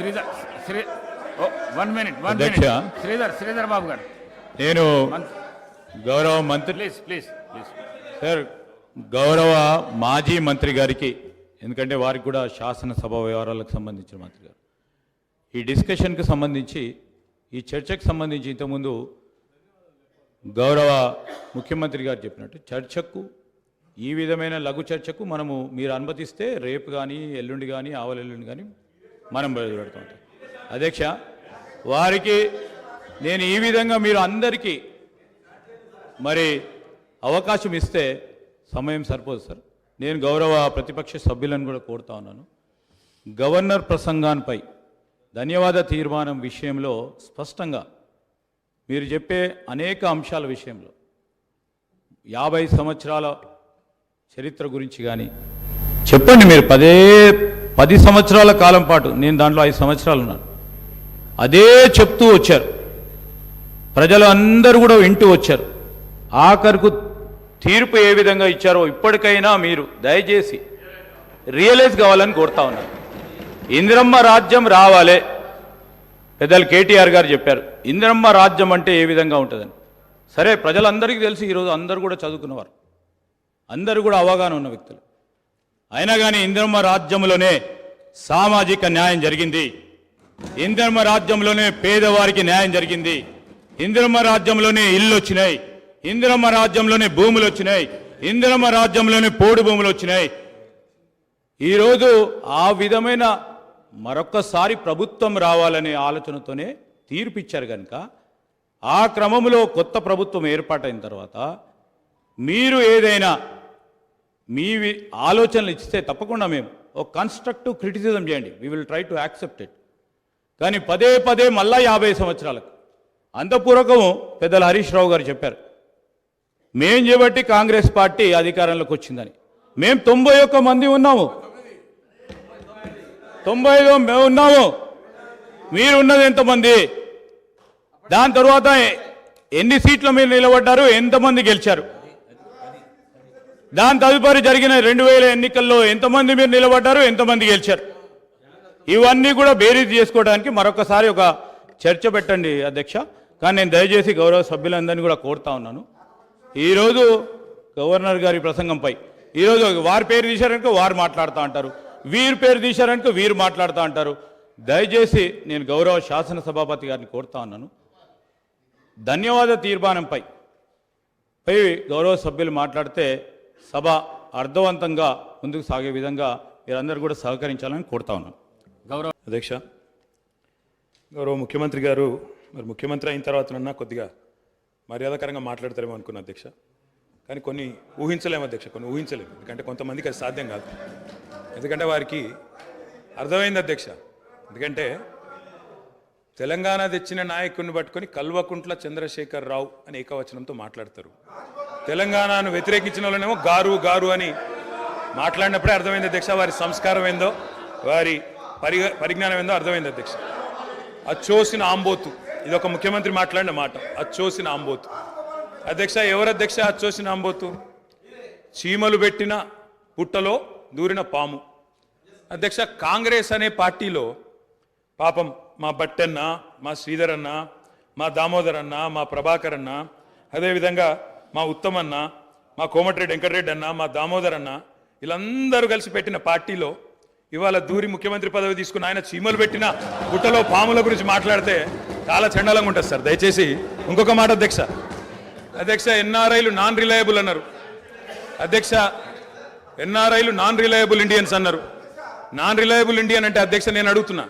Sridhar Sri one minute one. Minute Sridhar Sridhar Babu garu. నేను గౌరవ మంత్రి please please please sir గౌరవ మాజీ మంత్రి గారికి ఎందుకంటే వారికి కూడా శాసనసభ వ్యవహారాలకు సంబంధించిన మంత్రి గారు. ఈ డిస్కషన్కి సంబంధించి ఈ చర్చకు సంబంధించి ఇంతకుముందు గౌరవ ముఖ్యమంత్రి గారు చెప్పినట్టు చర్చకు ఈ విధమైన లఘు చర్చకు మనము మీరు అనుమతిస్తే రేపు కానీ ఎల్లుండి కానీ ఆవలెల్లుండి కానీ మనం బయలుపెడతాం అధ్యక్ష వారికి నేను ఈ విధంగా మీరు అందరికీ మరి అవకాశం ఇస్తే సమయం సరిపోదు సార్. నేను గౌరవ ప్రతిపక్ష సభ్యులను కూడా కోరుతా ఉన్నాను. గవర్నర్ ప్రసంగాన్పై ధన్యవాద తీర్మానం విషయంలో స్పష్టంగా మీరు చెప్పే అనేక అంశాల విషయంలో యాభై సంవత్సరాల చరిత్ర గురించి కానీ చెప్పండి మీరు. పదే పది సంవత్సరాల కాలం పాటు నేను దాంట్లో ఐదు సంవత్సరాలు ఉన్నాను. అదే చెప్తూ వచ్చారు. ప్రజలు అందరూ కూడా వింటూ వచ్చారు. ఆఖరుకు తీర్పు ఏ విధంగా ఇచ్చారో ఇప్పటికైనా మీరు దయచేసి రియలైజ్ కావాలని కోరుతా ఉన్నారు ఇందిరమ్మ రాజ్యం రావాలే పెద్దలు కేటీఆర్ గారు చెప్పారు. ఇందిరమ్మ రాజ్యం అంటే ఏ విధంగా ఉంటుందని. సరే ప్రజలందరికీ తెలిసి ఈరోజు అందరూ కూడా చదువుకున్నవారు. అందరూ కూడా అవగాహన ఉన్న వ్యక్తులు. అయినా కానీ ఇంద్రమ్మ రాజ్యంలోనే సామాజిక న్యాయం జరిగింది. ఇంద్రమ్మ రాజ్యంలోనే పేదవారికి న్యాయం జరిగింది. ఇంద్రమ్మ రాజ్యంలోనే ఇల్లు వచ్చినాయి ఇంద్రమ్మ రాజ్యంలోనే భూములు వచ్చినాయి ఇంద్రమ్మ రాజ్యంలోనే పోడు భూములు వచ్చినాయి ఈరోజు ఆ విధమైన మరొక్కసారి ప్రభుత్వం రావాలనే ఆలోచనతోనే తీర్పిచ్చారు కనుక ఆ క్రమంలో కొత్త ప్రభుత్వం ఏర్పాటైన తర్వాత మీరు ఏదైనా మీ ఆలోచనలు ఇస్తే తప్పకుండా మేము ఒక కన్స్ట్రక్టివ్ క్రిటిసిజం చేయండి. We will try to accept it కానీ పదే పదే మళ్ళా యాభై సంవత్సరాలకు. అంతపూర్వకం పెద్దల హరీష్ రావు గారు చెప్పారు. మేం చేపట్టి కాంగ్రెస్ పార్టీ అధికారంలోకి వచ్చిందని. మేము తొంభై ఒక్క మంది ఉన్నాము. తొంభై ఐదు మేము ఉన్నాము. మీరు ఉన్నది ఎంతమంది? దాని తర్వాత ఎన్ని సీట్లు మీరు నిలబడ్డారు? ఎంతమంది గెలిచారు? దాని తదుపరి జరిగిన రెండు వేల ఎన్నికల్లో ఎంతమంది మీరు నిలబడ్డారు ఎంతమంది గెలిచారు? ఇవన్నీ కూడా బేరీజ్ చేసుకోవడానికి మరొకసారి ఒక చర్చ పెట్టండి అధ్యక్ష. కానీ నేను దయచేసి గౌరవ సభ్యులందరినీ కూడా కోరుతా ఉన్నాను. ఈరోజు గవర్నర్ గారి ప్రసంగంపై ఈరోజు వారి పేరు తీశారనుకో వారు మాట్లాడుతూ అంటారు. వీరి పేరు తీశారనుకో వీరు మాట్లాడుతూ అంటారు. దయచేసి నేను గౌరవ శాసనసభాపతి గారిని కోరుతా ఉన్నాను. ధన్యవాద తీర్మానంపై పై గౌరవ సభ్యులు మాట్లాడితే సభ అర్థవంతంగా ముందుకు సాగే విధంగా మీరందరూ కూడా సహకరించాలని కోరుతా ఉన్నాను గౌరవ అధ్యక్ష గౌరవ ముఖ్యమంత్రి గారు మరి ముఖ్యమంత్రి అయిన తర్వాతనన్నా కొద్దిగా మర్యాదకరంగా మాట్లాడతారేమో అనుకున్నా అధ్యక్ష. కానీ కొన్ని ఊహించలేము అధ్యక్ష కొన్ని ఊహించలేము. ఎందుకంటే కొంతమందికి అది సాధ్యం కాదు. ఎందుకంటే వారికి అర్థమైంది అధ్యక్ష. ఎందుకంటే తెలంగాణ తెచ్చిన నాయకుడిని పట్టుకొని కల్వకుంట్ల చంద్రశేఖర్ రావు అని ఏకవచనంతో మాట్లాడతారు. తెలంగాణను వ్యతిరేకించిన వాళ్ళనేమో గారు గారు అని మాట్లాడినప్పుడే అర్థమైంది అధ్యక్ష వారి సంస్కారం ఏందో వారి పరి పరిజ్ఞానం ఏందో అర్థమైంది అధ్యక్ష. అచ్చోసిన ఆంబోతు ఇది ఒక ముఖ్యమంత్రి మాట్లాడిన మాట అచ్చోసిన ఆంబోతు. అధ్యక్ష ఎవరు అధ్యక్ష అచ్చోసిన ఆంబోతు? చీమలు పెట్టిన పుట్టలో దూరిన పాము. అధ్యక్ష కాంగ్రెస్ అనే పార్టీలో పాపం మా బట్టన్న మా శ్రీధర్ అన్న మా దామోదర్ అన్న మా ప్రభాకర్ అన్న అదేవిధంగా మా ఉత్తమన్న మా కోమటిరెడ్డి వెంకటరెడ్డి అన్న మా దామోదర్ అన్న వీళ్ళందరూ కలిసి పెట్టిన పార్టీలో ఇవాళ దూరి ముఖ్యమంత్రి పదవి తీసుకుని ఆయన చీమలు పెట్టిన గుట్టలో పాముల గురించి మాట్లాడితే చాలా చండాలంగా ఉంటుంది సార్. దయచేసి ఇంకొక మాట అధ్యక్ష. అధ్యక్ష ఎన్ఆర్ఐలు నాన్ రిలయబుల్ అన్నారు. అధ్యక్ష ఎన్ఆర్ఐలు నాన్ రిలయబుల్ ఇండియన్స్ అన్నారు. నాన్ రిలయబుల్ ఇండియన్ అంటే అధ్యక్ష నేను అడుగుతున్నా.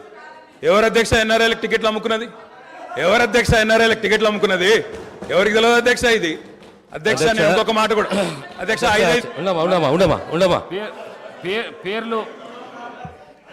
ఎవరు అధ్యక్ష ఎన్ఆర్ఐలకు టికెట్లు అమ్ముకున్నది? ఎవరు అధ్యక్ష ఎన్ఆర్ఐలకు టికెట్లు అమ్ముకున్నది? ఎవరికి తెలియదు అధ్యక్ష ఇది? అధ్యక్ష నేను ఇంకొక మాట కూడా. అధ్యక్ష ఐదు ఉండమా ఉండమా ఉండమా ఉండమా పేర్- పేర్- పేర్లు